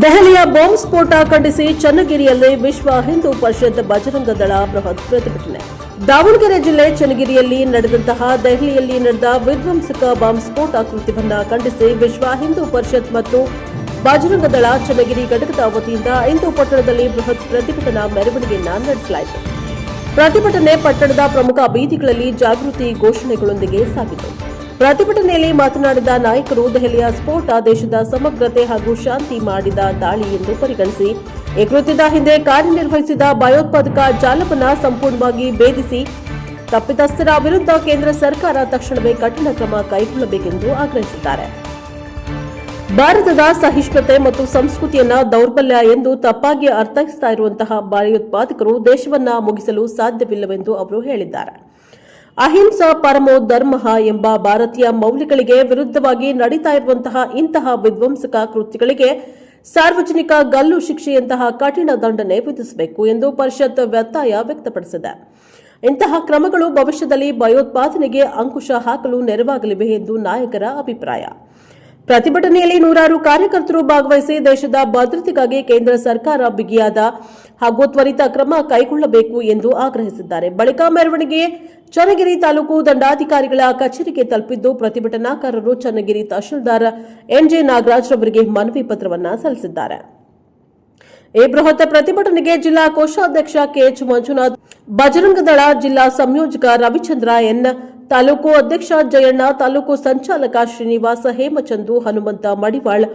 ದೆಹಲಿಯ ಬಾಂಬ್ ಸ್ಫೋಟ ಖಂಡಿಸಿ ಚನ್ನಗಿರಿಯಲ್ಲಿ ವಿಶ್ವ ಹಿಂದೂ ಪರಿಷತ್ ಬಜರಂಗ ದಳ ಬೃಹತ್ ಪ್ರತಿಭಟನೆ. ದಾವಣಗೆರೆ ಜಿಲ್ಲೆ ಚನ್ನಗಿರಿಯಲ್ಲಿ ನಡೆದಂತಹ ದೆಹಲಿಯಲ್ಲಿ ನಡೆದ ವಿಧ್ವಂಸಕ ಬಾಂಬ್ ಸ್ಫೋಟ ಕೃತ್ಯವನ್ನು ಖಂಡಿಸಿ ವಿಶ್ವ ಹಿಂದೂ ಪರಿಷತ್ ಮತ್ತು ಬಜರಂಗ ದಳ ಚನ್ನಗಿರಿ ಘಟಕದ ವತಿಯಿಂದ ಇಂದು ಪಟ್ಟಣದಲ್ಲಿ ಬೃಹತ್ ಪ್ರತಿಭಟನಾ ಮೆರವಣಿಗೆಯನ್ನ ನಡೆಸಲಾಯಿತು. ಪ್ರತಿಭಟನೆ ಪಟ್ಟಣದ ಪ್ರಮುಖ ಬೀದಿಗಳಲ್ಲಿ ಜಾಗೃತಿ ಘೋಷಣೆಗಳೊಂದಿಗೆ ಸಾಗಿತು. ಪ್ರತಿಭಟನೆಯಲ್ಲಿ ಮಾತನಾಡಿದ ನಾಯಕರು ದೆಹಲಿಯ ಸ್ಫೋಟ ದೇಶದ ಸಮಗ್ರತೆ ಹಾಗೂ ಶಾಂತಿ ಮಾಡಿದ ದಾಳಿ ಎಂದು ಪರಿಗಣಿಸಿ ಈ ಕೃತ್ಯದ ಹಿಂದೆ ಕಾರ್ಯನಿರ್ವಹಿಸಿದ ಭಯೋತ್ಪಾದಕ ಜಾಲವನ್ನ ಸಂಪೂರ್ಣವಾಗಿ ಭೇದಿಸಿ, ತಪ್ಪಿತಸ್ಥರ ವಿರುದ್ಧ ಕೇಂದ್ರ ಸರ್ಕಾರ ತಕ್ಷಣವೇ ಕಠಿಣ ಕ್ರಮ ಕೈಗೊಳ್ಳಬೇಕೆಂದು ಆಗ್ರಹಿಸಿದ್ದಾರೆ. ಭಾರತದ ಸಹಿಷ್ಣುತೆ ಮತ್ತು ಸಂಸ್ಕೃತಿಯನ್ನ ದೌರ್ಬಲ್ಯ ಎಂದು ತಪ್ಪಾಗಿ ಅರ್ಥೈಸ್ತಾ ಇರುವಂತಹ ಭಯೋತ್ಪಾದಕರು ದೇಶವನ್ನ ಮುಗಿಸಲು ಸಾಧ್ಯವಿಲ್ಲವೆಂದು ಅವರು ಹೇಳಿದ್ದಾರೆ. ಅಹಿಂಸಾ ಪರಮೋ ಧರ್ಮ ಎಂಬ ಭಾರತೀಯ ಮೌಲ್ಯಗಳಿಗೆ ವಿರುದ್ಧವಾಗಿ ನಡೀತಾ ಇರುವಂತಹ ಇಂತಹ ವಿಧ್ವಂಸಕ ಕೃತ್ಯಗಳಿಗೆ ಸಾರ್ವಜನಿಕ ಗಲ್ಲು ಶಿಕ್ಷೆಯಂತಹ ಕಠಿಣ ದಂಡನೆ ವಿಧಿಸಬೇಕು ಎಂದು ಪರಿಷತ್ ಒತ್ತಾಯ ವ್ಯಕ್ತಪಡಿಸಿದೆ. ಇಂತಹ ಕ್ರಮಗಳು ಭವಿಷ್ಯದಲ್ಲಿ ಭಯೋತ್ಪಾದನೆಗೆ ಅಂಕುಶ ಹಾಕಲು ನೆರವಾಗಲಿವೆ ಎಂದು ನಾಯಕರ ಅಭಿಪ್ರಾಯ. ಪ್ರತಿಭಟನೆಯಲ್ಲಿ ನೂರಾರು ಕಾರ್ಯಕರ್ತರು ಭಾಗವಹಿಸಿ ದೇಶದ ಭದ್ರತೆಗಾಗಿ ಕೇಂದ್ರ ಸರ್ಕಾರ ಬಿಗಿಯಾದ ಹಾಗೂ ತ್ವರಿತ ಕ್ರಮ ಕೈಗೊಳ್ಳಬೇಕು ಎಂದು ಆಗ್ರಹಿಸಿದ್ದಾರೆ. ಬಳಿಕ ಮೆರವಣಿಗೆ ಚನ್ನಗಿರಿ ತಾಲೂಕು ದಂಡಾಧಿಕಾರಿಗಳ ಕಚೇರಿಗೆ ತಲುಪಿದ್ದು ಪ್ರತಿಭಟನಾಕಾರರು ಚನ್ನಗಿರಿ ತಹಶೀಲ್ದಾರ್ ಎನ್ಜೆ ನಾಗರಾಜ್ ಅವರಿಗೆ ಮನವಿ ಪತ್ರವನ್ನ ಸಲ್ಲಿಸಿದ್ದಾರೆ. ಈ ಬೃಹತ್ ಪ್ರತಿಭಟನೆಗೆ ಜಿಲ್ಲಾ ಕೋಶಾಧ್ಯಕ್ಷ ಕೆಎಚ್ ಮಂಜುನಾಥ್ ಬಜರಂಗದಳ ಜಿಲ್ಲಾ ಸಂಯೋಜಕ ರವಿಚಂದ್ರ ಎನ್, ತಾಲೂಕು ಅಧ್ಯಕ್ಷ ಜಯಣ್ಣ, ತಾಲೂಕು ಸಂಚಾಲಕ ಶ್ರೀನಿವಾಸ ಹೇಮಚಂದು, ಹನುಮಂತ ಮಡಿವಾಳ್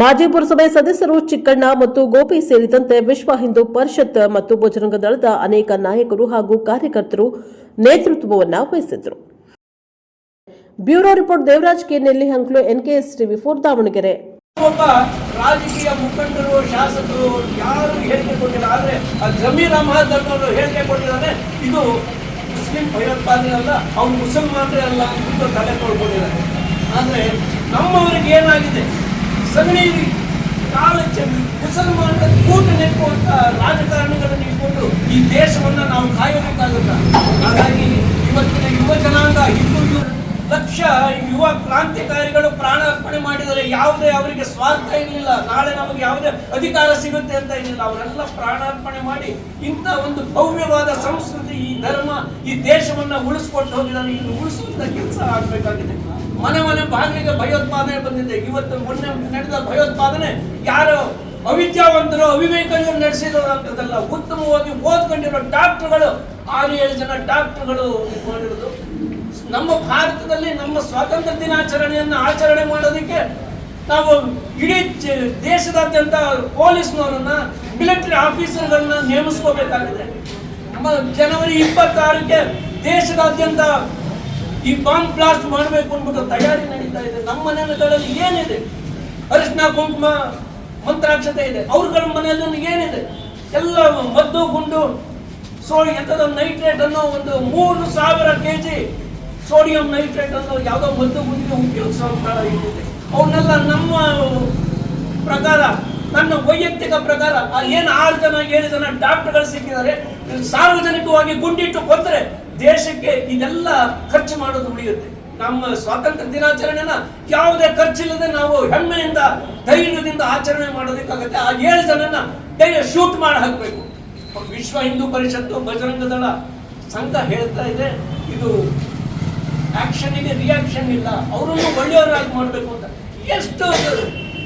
ಮಾಜಿ ಪುರಸಭೆ ಸದಸ್ಯರು ಚಿಕ್ಕಣ್ಣ ಮತ್ತು ಗೋಪಿ ಸೇರಿದಂತೆ ವಿಶ್ವ ಹಿಂದೂ ಪರಿಷತ್ ಮತ್ತು ಬಜರಂಗ ದಳದ ಅನೇಕ ನಾಯಕರು ಹಾಗೂ ಕಾರ್ಯಕರ್ತರು ನೇತೃತ್ವವನ್ನು ವಹಿಸಿದ್ರು bureau report Devaraj K Nelli Hankalu NKS TV for Davanagere. ಒಬ್ಬ ರಾಜಕೀಯ ಮುಖಂಡರು, ಶಾಸಕರು ಯಾರು ಹೇಳಿಕೆ ಕೊಟ್ಟಿಲ್ಲ, ಆದ್ರೆ ಜಮೀರ್ ಅಹಮದ್ ಅನ್ನೋರು ಹೇಳಿಕೆ ಕೊಟ್ಟಿದ್ದಾರೆ. ಇದು ಮುಸ್ಲಿಂ ಭಯೋತ್ಪಾದನೆ ಅಲ್ಲ ಅವ್ರು ಮುಸಲ್ಮಾನರೇ ಅಲ್ಲ ಅಂತ ತಲೆ ತೊಳ್ಕೊಂಡಿದ್ದಾರೆ. ಆದ್ರೆ ನಮ್ಮವರಿಗೆ ಏನಾಗಿದೆ? ಸಗಣಿ ಕಾಲ ಚೆಲ್ಲಿ ಕೂಟ ನೆಕ್ಕುವಂತ ರಾಜಕಾರಣಿಗಳನ್ನು ಇಟ್ಕೊಂಡು ಈ ದೇಶವನ್ನ ನಾವು ಕಾಯಬೇಕಾಗುತ್ತ ಹಾಗಾಗಿ ಇವತ್ತಿನ ಯುವ ಜನಾಂಗ ಹಿಂದೂ ಲಕ್ಷ ಯುವ ಕ್ರಾಂತಿಕಾರಿಗಳು ಪ್ರಾಣಾರ್ಪಣೆ ಮಾಡಿದರೆ ಯಾವುದೇ ಅವರಿಗೆ ಸ್ವಾರ್ಥ ಇರಲಿಲ್ಲ. ನಾಳೆ ನಮಗೆ ಯಾವುದೇ ಅಧಿಕಾರ ಸಿಗುತ್ತೆ ಅಂತ ಇರಲಿಲ್ಲ ಅವರೆಲ್ಲ ಪ್ರಾಣಾರ್ಪಣೆ ಮಾಡಿ ಇಂಥ ಒಂದು ಭವ್ಯವಾದ ಸಂಸ್ಕೃತಿ, ಈ ಧರ್ಮ, ಈ ದೇಶವನ್ನ ಉಳಿಸ್ಕೊಂಡು ಹೋಗಿದ್ದಾರೆ ಇನ್ನು ಉಳಿಸುವಂತ ಕೆಲಸ ಆಗಬೇಕಾಗಿದೆ. ಮನೆ ಮನೆ ಬಾಗಿಲಿಗೆ ಭಯೋತ್ಪಾದನೆ ಬಂದಿದೆ. ಇವತ್ತು ಮೊನ್ನೆ ನಡೆದ ಭಯೋತ್ಪಾದನೆ ಯಾರು ಅವಿದ್ಯಾವಂತರು, ಅವಿವೇಕರು ನಡೆಸಿರೋ ಅಂತದಲ್ಲ ಉತ್ತಮವಾಗಿ ಓದ್ಕೊಂಡಿರೋ ಡಾಕ್ಟರ್ಗಳು, ಆರು ಏಳು ಜನ ಡಾಕ್ಟರ್ಗಳು ಮಾಡಿರೋದು. ನಮ್ಮ ಭಾರತದಲ್ಲಿ ನಮ್ಮ ಸ್ವಾತಂತ್ರ್ಯ ದಿನಾಚರಣೆಯನ್ನು ಆಚರಣೆ ಮಾಡೋದಕ್ಕೆ ನಾವು ಇಡೀ ದೇಶದಾದ್ಯಂತ ಪೊಲೀಸ್ನವರನ್ನ, ಮಿಲಿಟರಿ ಆಫೀಸರ್ಗಳನ್ನ ನೇಮಿಸ್ಕೋಬೇಕಾಗಿದೆ. ಜನವರಿ ಇಪ್ಪತ್ತಾರಕ್ಕೆ ದೇಶದಾದ್ಯಂತ ಈ ಬಾಂಬ್ ಬ್ಲಾಸ್ಟ್ ಮಾಡಬೇಕು ಅನ್ಬಿಟ್ಟು ತಯಾರಿ ನಡೀತಾ ಇದೆ. ನಮ್ಮ ಮನೆಗಳಲ್ಲಿ ಏನಿದೆ? ಅರಿಶಿನ, ಕುಂಕುಮ, ಮಂತ್ರಾಕ್ಷತೆ ಇದೆ. ಅವ್ರಗಳ ಮನೆಯಲ್ಲಿ ಏನಿದೆ? ಎಲ್ಲ ಮದ್ದು, ಗುಂಡು ಸೋ ಎಂಥದ ನೈಟ್ರೇಟ್ ಅನ್ನೋ ಒಂದು ಮೂರು ಸಾವಿರ ಕೆ ಜಿ ಸೋಡಿಯಂ ನೈಟ್ರೇಟ್ ಅನ್ನೋ ಯಾವುದೋ ಮದ್ದು ಮುಂದೆ ಉಪಯೋಗಿಸೋ ಇದೆ ಅವನ್ನೆಲ್ಲ ನಮ್ಮ ಪ್ರಕಾರ ನನ್ನ ವೈಯಕ್ತಿಕ ಪ್ರಕಾರ ಏನು ಆರು ಜನ ಏಳು ಜನ ಡಾಕ್ಟರ್ಗಳು ಸಿಕ್ಕಿದ್ದಾರೆ ಸಾರ್ವಜನಿಕವಾಗಿ ಗುಂಡಿಟ್ಟು ಕೊಂದರೆ ದೇಶಕ್ಕೆ ಇದೆಲ್ಲ ಖರ್ಚು ಮಾಡೋದು ಉಳಿಯುತ್ತೆ. ನಮ್ಮ ಸ್ವಾತಂತ್ರ್ಯ ದಿನಾಚರಣೆನ ಯಾವುದೇ ಖರ್ಚಿಲ್ಲದೆ ನಾವು ಹೆಮ್ಮೆಯಿಂದ, ಧೈರ್ಯದಿಂದ ಆಚರಣೆ ಮಾಡೋದಕ್ಕಾಗುತ್ತೆ. ಆ ಏಳು ಜನನ ಶೂಟ್ ಮಾಡಿ ಹಾಕಬೇಕು. ವಿಶ್ವ ಹಿಂದೂ ಪರಿಷತ್ತು ಬಜರಂಗ ದಳ ಸಂಘ ಹೇಳ್ತಾ ಇದೆ, ಇದು ಆಕ್ಷನ್ಗೆ ರಿಯಾಕ್ಷನ್ ಇಲ್ಲ. ಅವರನ್ನು ಒಳ್ಳೆಯವರಾಗಿ ಮಾಡಬೇಕು ಅಂತ. ಎಷ್ಟು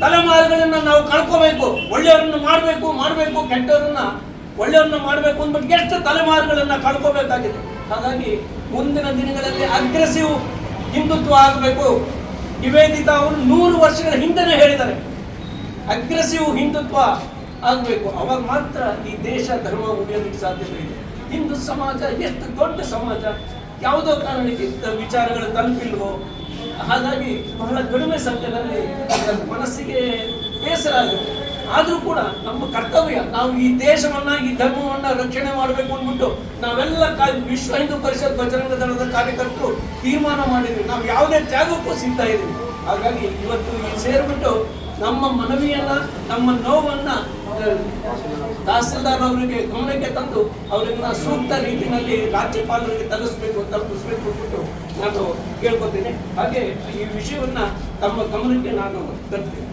ತಲೆಮಾರುಗಳನ್ನು ನಾವು ಕಳ್ಕೋಬೇಕು, ಒಳ್ಳೆಯವ್ರನ್ನ ಮಾಡಬೇಕು ಮಾಡಬೇಕು, ಕೆಟ್ಟವರನ್ನ ಒಳ್ಳೆಯವ್ರನ್ನ ಮಾಡಬೇಕು ಅಂದ್ಬಿಟ್ಟು ಎಷ್ಟು ತಲೆಮಾರುಗಳನ್ನ ಕಳ್ಕೋಬೇಕಾಗಿದೆ. ಹಾಗಾಗಿ ಮುಂದಿನ ದಿನಗಳಲ್ಲಿ ಅಗ್ರೆಸಿವ್ ಹಿಂದುತ್ವ ಆಗಬೇಕು. ನಿವೇದಿತ ಅವರು ನೂರು ವರ್ಷಗಳ ಹಿಂದೆನೇ ಹೇಳಿದ್ದಾರೆ. ಅಗ್ರೆಸಿವ್ ಹಿಂದುತ್ವ ಆಗಬೇಕು. ಅವಾಗ ಮಾತ್ರ ಈ ದೇಶ, ಧರ್ಮ ಉಳಿಯೋದಕ್ಕೆ ಸಾಧ್ಯತೆ ಇದೆ. ಹಿಂದೂ ಸಮಾಜ ಎಷ್ಟು ದೊಡ್ಡ ಸಮಾಜ. ಯಾವುದೋ ಕಾರಣಕ್ಕೆ ವಿಚಾರಗಳು ತಲುಪಿಲ್ವೋ? ಹಾಗಾಗಿ ಬಹಳ ಕಡಿಮೆ ಸಂಖ್ಯೆಯಲ್ಲಿ ಮನಸ್ಸಿಗೆ ಬೇಸರ ಆಗುತ್ತೆ ಆದರೂ ಕೂಡ ನಮ್ಮ ಕರ್ತವ್ಯ ನಾವು ಈ ದೇಶವನ್ನ, ಈ ಧರ್ಮವನ್ನ ರಕ್ಷಣೆ ಮಾಡಬೇಕು ಅಂದ್ಬಿಟ್ಟು ನಾವೆಲ್ಲ ವಿಶ್ವ ಹಿಂದೂ ಪರಿಷತ್ ಬಜರಂಗ ದಳದ ಕಾರ್ಯಕರ್ತರು ತೀರ್ಮಾನ ಮಾಡಿದ್ವಿ. ನಾವು ಯಾವುದೇ ತ್ಯಾಗಕ್ಕೂ ಸಿಗ್ತಾ ಇದ್ದೀವಿ. ಹಾಗಾಗಿ ಇವತ್ತು ಸೇರಿಬಿಟ್ಟು ನಮ್ಮ ಮನವಿಯನ್ನ, ನಮ್ಮ ನೋವನ್ನ ತಹಸೀಲ್ದಾರ್ ಅವರಿಗೆ ಗಮನಕ್ಕೆ ತಂದು ಅವರನ್ನ ಸೂಕ್ತ ರೀತಿಯಲ್ಲಿ ರಾಜ್ಯಪಾಲರಿಗೆ ತಲುಪಿಸಬೇಕು ತಲುಪಿಸಬೇಕು ಕೊಟ್ಬಿಟ್ಟು ನಾನು ಕೇಳ್ಕೊತೀನಿ. ಹಾಗೆ ಈ ವಿಷಯವನ್ನ ತಮ್ಮ ಗಮನಕ್ಕೆ ನಾನು ತರ್ತೀನಿ.